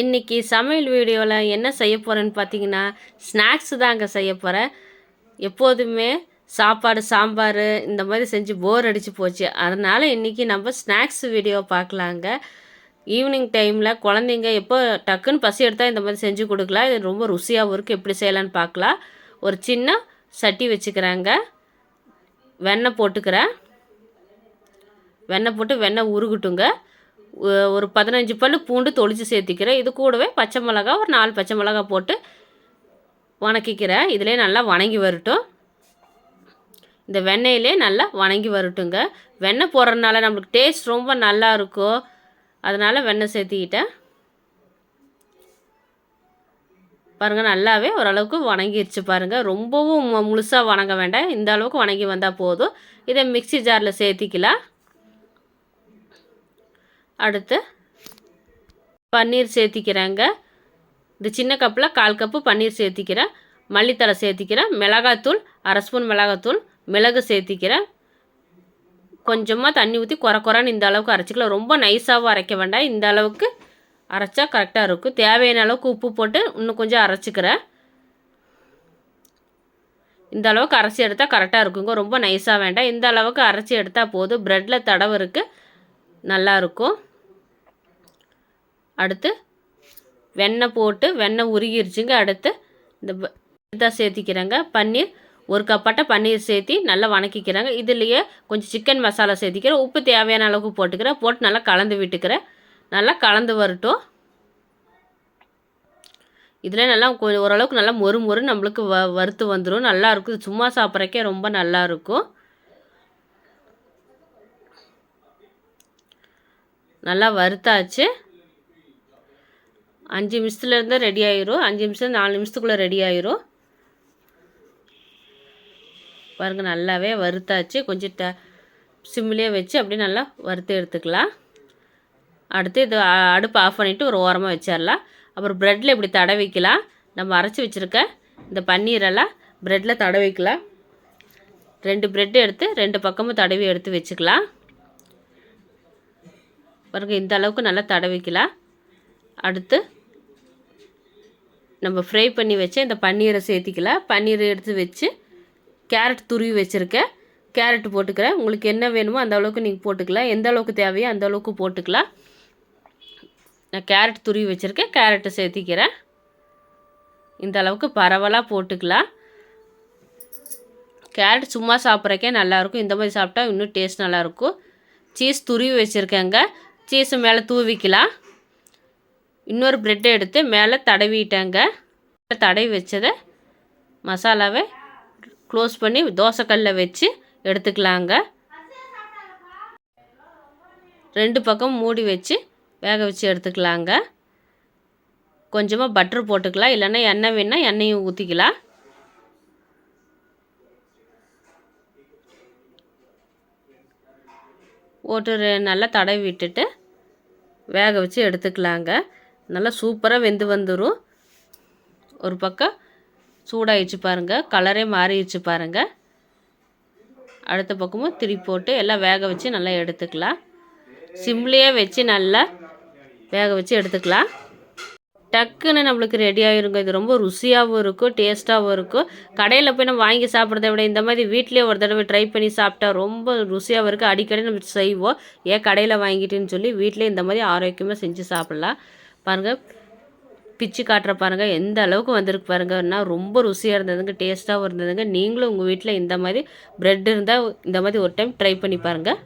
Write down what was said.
இன்றைக்கி சமையல் வீடியோவில் என்ன செய்ய போகிறேன்னு பார்த்தீங்கன்னா ஸ்நாக்ஸு தாங்க செய்ய போகிறேன் எப்போதுமே சாப்பாடு சாம்பார் இந்த மாதிரி செஞ்சு போர் அடித்து போச்சு. அதனால் இன்றைக்கி நம்ம ஸ்நாக்ஸ் வீடியோ பார்க்கலாங்க ஈவினிங் டைமில் குழந்தைங்க எப்போ டக்குன்னு பசி எடுத்தால் இந்த மாதிரி செஞ்சு கொடுக்கலாம். இது ரொம்ப ருசியாகவும் இருக்குது எப்படி செய்யலான்னு பார்க்கலாம் ஒரு சின்ன சட்டி வச்சுக்கிறாங்க. வெண்ணெய் போட்டுக்கிறேன். வெண்ணெய் போட்டு வெண்ணெய் உருகட்டுங்க. ஒரு பதினஞ்சு பல் பூண்டு தொளிச்சு சேர்த்திக்கிறேன். இது கூடவே பச்சை மிளகா ஒரு நாலு பச்சை மிளகா போட்டு வணக்கிக்கிறேன். இதிலே நல்லா வணங்கி வரட்டும். இந்த வெண்ணெயிலே நல்லா வணங்கி வரட்டுங்க. வெண்ணெய் போடுறதுனால நம்மளுக்கு டேஸ்ட் ரொம்ப நல்லா இருக்கும். அதனால் வெண்ணெய் சேர்த்திக்கிட்டேன். பாருங்கள் நல்லாவே ஓரளவுக்கு வணங்கிருச்சு பாருங்கள் ரொம்பவும் மு- முழுசாக வணங்க வேண்டாம். இந்த அளவுக்கு வணங்கி வந்தால் போதும். இதை மிக்ஸி ஜாரில் சேர்த்திக்கலாம். அடுத்து பன்னீர் சேர்த்திக்கிறேங்க. இந்த சின்ன கப்பில் கால் கப்பு பன்னீர் சேர்த்திக்கிறேன். மல்லித்தலை சேர்த்திக்கிறேன். மிளகாத்தூள் அரை ஸ்பூன் மிளகாத்தூள் மிளகு சேர்த்திக்கிறேன். கொஞ்சமாக தண்ணி ஊற்றி குறை குறைன்னு இந்த அளவுக்கு அரைச்சிக்கலாம் ரொம்ப நைஸாகவும் அரைக்க வேண்டாம். இந்த அளவுக்கு அரைச்சா கரெக்டாக இருக்கும். தேவையான அளவுக்கு உப்பு போட்டு இன்னும் கொஞ்சம் அரைச்சிக்கிறேன். இந்த அளவுக்கு அரைச்சி எடுத்தால் கரெக்டாக இருக்குங்க. ரொம்ப நைஸாக வேண்டாம். இந்த அளவுக்கு அரைச்சி எடுத்தால் போதும். ப்ரெட்டில் தடவருக்கு நல்லாயிருக்கும் அடுத்து வெண்ணெய் போட்டு வெண்ணெய் உருகிருச்சுங்க. அடுத்து இந்த இதாக சேர்த்திக்கிறேங்க. பன்னீர் ஒரு கப்பாட்ட பன்னீர் சேர்த்தி நல்லா வணக்கிக்கிறாங்க. இதுலேயே கொஞ்சம் சிக்கன் மசாலா சேர்த்திக்கிறேன். உப்பு தேவையான அளவுக்கு போட்டுக்கிறேன். போட்டு நல்லா கலந்து விட்டுக்கிறேன். நல்லா கலந்து வரட்டும். இதில் நல்லா கொஞ்சம் ஓரளவுக்கு நல்லா மொறு மொறு நம்மளுக்கு வ வறுத்து வந்துடும் நல்லாயிருக்கும் சும்மா சாப்பிட்றக்கே ரொம்ப நல்லா இருக்கும். நல்லா வறுத்தாச்சு. அஞ்சு நிமிஷத்துலேருந்து ரெடி ஆயிரும். அஞ்சு நிமிஷம் நாலு நிமிஷத்துக்குள்ளே ரெடி ஆயிரும். பாருங்க நல்லாவே வறுத்தாச்சு. கொஞ்சம் ட சிம்லேயே வச்சு அப்படியே நல்லா வறுத்து எடுத்துக்கலாம். அடுத்து இது அடுப்பு ஆஃப் பண்ணிவிட்டு ஒரு ஓரமாக வச்சிடலாம். அப்புறம் ப்ரெட்டில் இப்படி தடவிக்கலாம் நம்ம அரைச்சி வச்சுருக்க இந்த பன்னீரெல்லாம் ப்ரெட்டில் தடவிக்கலாம் ரெண்டு ப்ரெட்டு எடுத்து ரெண்டு பக்கமும் தடவி எடுத்து வச்சுக்கலாம். பாருங்க இந்த அளவுக்கு நல்லா தடவிக்கலாம் அடுத்து நம்ம ஃப்ரை பண்ணி வச்ச இந்த பன்னீரை சேர்த்திக்கலாம் பன்னீர் எடுத்து வச்சு கேரட் துருவி வச்சுருக்கேன் கேரட் போட்டுக்கிறேன் உங்களுக்கு என்ன வேணுமோ அந்த அளவுக்கு நீங்கள் போட்டுக்கலாம் எந்த அளவுக்கு தேவையோ அந்த அளவுக்கு போட்டுக்கலாம் நான் கேரட் துருவி வச்சுருக்கேன் கேரட்டை சேர்த்திக்கிறேன் இந்த அளவுக்கு பரவலாக போட்டுக்கலாம் கேரட் சும்மா சாப்பிட்றக்கே நல்லாயிருக்கும். இந்த மாதிரி சாப்பிட்டா இன்னும் டேஸ்ட் நல்லாயிருக்கும். சீஸ் துருவி வச்சுருக்கேங்க. சீஸ் மேலே தூவிக்கலாம். இன்னொரு ப்ரெட்டை எடுத்து மேலே தடவிட்டேங்க. தடவி வச்சதை மசாலாவை க்ளோஸ் பண்ணி தோசைக்கல்லில் வச்சு எடுத்துக்கலாங்க. ரெண்டு பக்கம் மூடி வச்சு வேக வச்சு எடுத்துக்கலாங்க. கொஞ்சமாக பட்டர் போட்டுக்கலாம். இல்லைன்னா எண்ணெய் வேணால் எண்ணெயும் ஊற்றிக்கலாம் போட்டு நல்லா தடவி விட்டுட்டு வேக வச்சு எடுத்துக்கலாங்க. நல்லா சூப்பராக வெந்து வந்துடும் ஒரு பக்கம் சூடாயிடுச்சு பாருங்கள் கலரே மாறிடுச்சு பாருங்கள் அடுத்த பக்கமும் திருப்பி போட்டு எல்லாம் வேக வச்சு நல்லா எடுத்துக்கலாம். சிம்லேயே வச்சு நல்லா வேக வச்சு எடுத்துக்கலாம். டக்குன்னு நம்மளுக்கு ரெடி ஆகிருங்க இது ரொம்ப ருசியாகவும் இருக்கும் டேஸ்ட்டாகவும் இருக்கும். கடையில் போய் நம்ம வாங்கி சாப்பிட்றத விட இந்த மாதிரி வீட்டிலேயே ஒரு தடவை ட்ரை பண்ணி சாப்பிட்டா ரொம்ப ருசியாகவும் இருக்குது அடிக்கடி நம்ம செய்வோம். ஏன் கடையில் வாங்கிட்டுன்னு சொல்லி வீட்டிலே இந்த மாதிரி ஆரோக்கியமாக செஞ்சு சாப்பிட்லாம். பாருங்கள் பிச்சு காட்டுற பாருங்கள் எந்த அளவுக்கு வந்திருக்கு பாருங்கன்னா ரொம்ப ருசியாக இருந்ததுங்க. டேஸ்ட்டாகவும் இருந்ததுங்க. நீங்களும் உங்கள் வீட்டில் இந்த மாதிரி ப்ரெட் இருந்தால் இந்த மாதிரி ஒரு டைம் ட்ரை பண்ணி பாருங்கள்